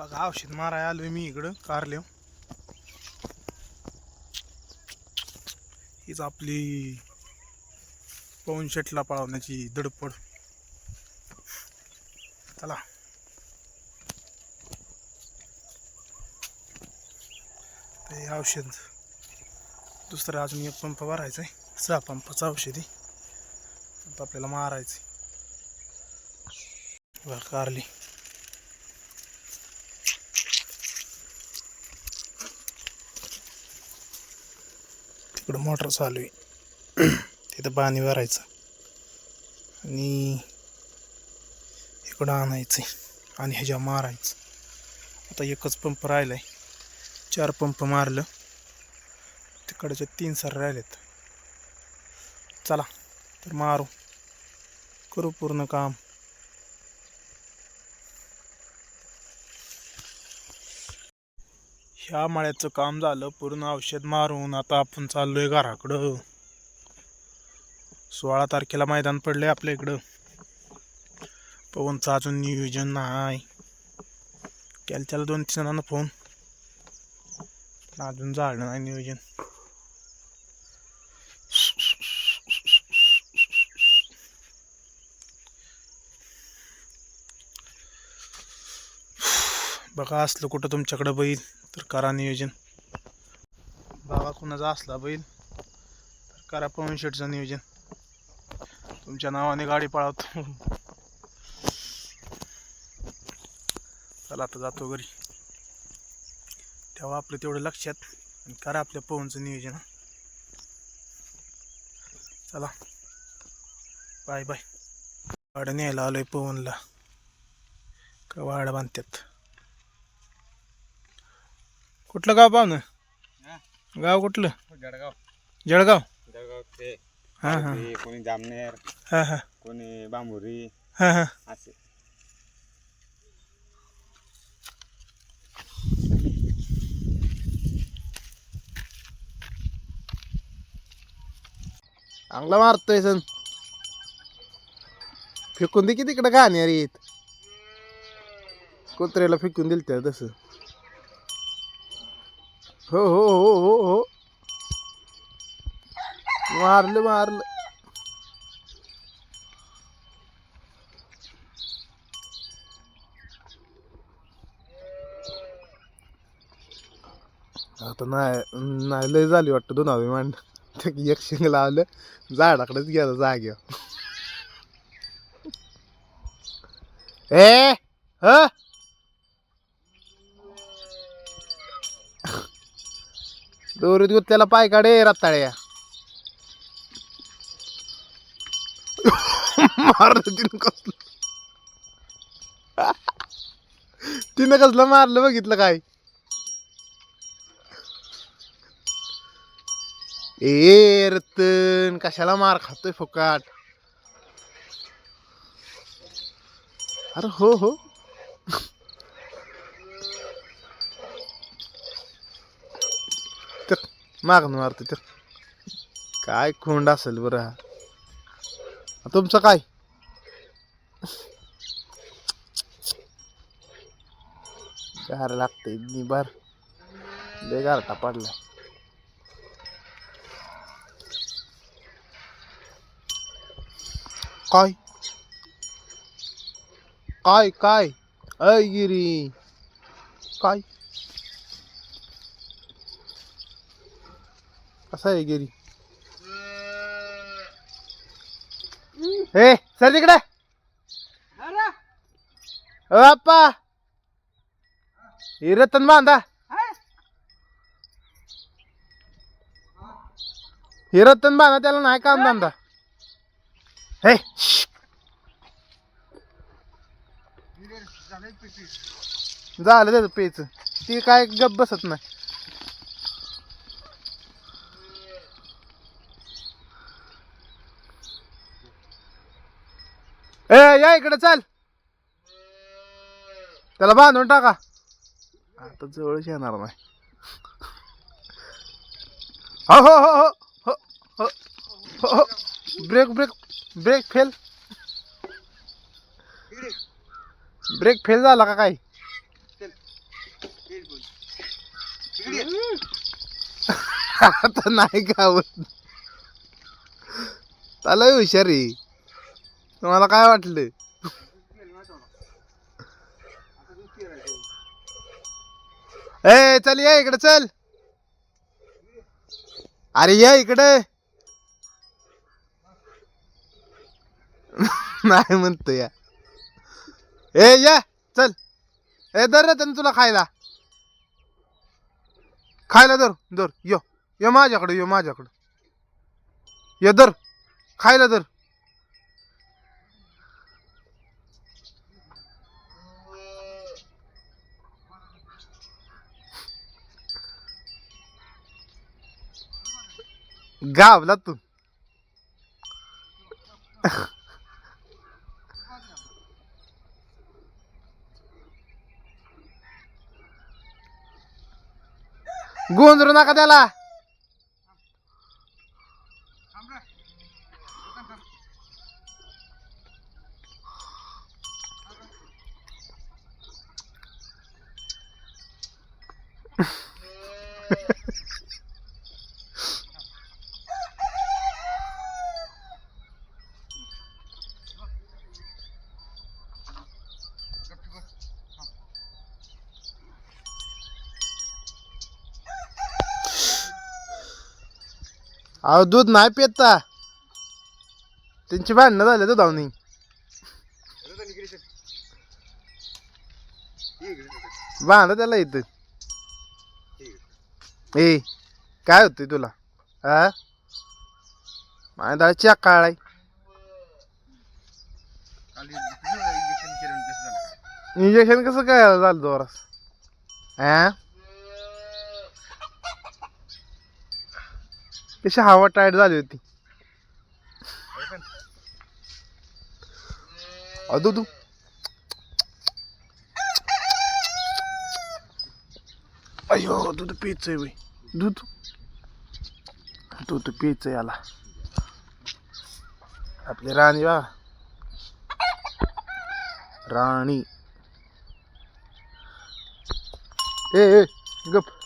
बघा औषध माराय आलोय मी इकडं कारले हीच आपली पवन शेटला पळवण्याची दडपड चला. ते औषध. दुसरं अजून एक पंप भरायचा आहे सहा पंपाचं औषध आहे. आपल्याला मारायचं आहे कारली. इकडं मोटर चालू आहे. तिथं पाणी भरायचं. आणि इकडं आणायचं आणि ह्याच्या मारायचं. आता एकच पंप राहिला आहे चार पंप मारलं. तिकडचे तीन सर राहिलेत. चला तर मारू. करू पूर्ण काम. ह्या माळ्याचं काम झालं पूर्ण औषध मारून आता आपण चाललोय घराकडं. सोळा तारखेला मैदान पडले आपल्या इकडं. पवनचं अजून नियोजन नाही. केलं त्याला दोन तीन जणांना फोन पण अजून झालं नाही नियोजन. बघा असलं कुठं तुमच्याकडं बैल. तर करा नियोजन. बाबा कुणाचा असला बैल तर करा पवन शेटचं नियोजन. तुमच्या नावाने गाडी पळावतो. चला आता जातो घरी. तेव्हा आपलं तेवढं लक्षात आणि करा आपल्या पवनचं नियोजन चला. Bye bye. वाडं न्यायला आलोय पवनला. का वाड बांधतात कुठलं गाव पाहुणं गाव कुठलं? जळगाव. जळगाव? जळगाव ते. हां हां. कोणी जामनेर हां हां. कोणी बांबुरी. हां हां. असे. चांगला मारतोय सण. फेकून दे की तिकडे गाण्यार येत कुत्र्याला फेकून दिल त्या तसं. हो हो हो हो हो. मारलं मारलं. आता नाही नाही लय झाली वाटतं दोन हवी मांड एक शिंग लावलं झाडाकडेच गेलं जाग्या ए ह? दोरीत गुतल्याला पाय काढे रताळ्या. मारलं तिनं कसलं? तिनं कसलं मारलं बघितलं काय? ए रतन कशाला मार खातोय फुकाट? अरे हो हो. मागणं मारते तर काय खोंड असेल बरं हा. तुमचं काय? गार लागते निबार लय गारटा पडला काय? काय काय? अय गिरी. काय? असा आहे गेरी? हे सर तिकडे अप्पा. ही रतन बांधा. ही रतन बांधा त्याला नाही काम बांधा हे झालं त्याचं पेच. ती काय गप बसत नाही. ए या इकडे चल. त्याला बांधून टाका. आता जवळच येणार नाही. हो हो हो हो हो हो हो brake brake brake fail brake fail झाला का काय? आता नाही का त्याला हुशार. आहे तुम्हाला काय वाटलं? ए चल ये इकडे चल. अरे ये इकडे. नाही म्हणतो या. ए या चल. ए दर रे त्यांनी तुला खायला. खायला दर दर यो यो माझ्याकडे यो माझ्याकडे. ये दर खायला दर गावला तू. गोंधळू नका त्याला. अहो दूध नाही पिता त्यांची भांडणं झाले दुधावनी भांड त्याला येत. ए काय होतंय तुला? हा माझ्या दाळ काळ आहे. इंजेक्शन कसं काय झालं जोरास हा कशी हवा टाईट झाली होती. अदू तू अयो दूध प्यायचंय बाई. दूध दूध प्यायचंय याला. आपली राणी बा. राणी. ए गप.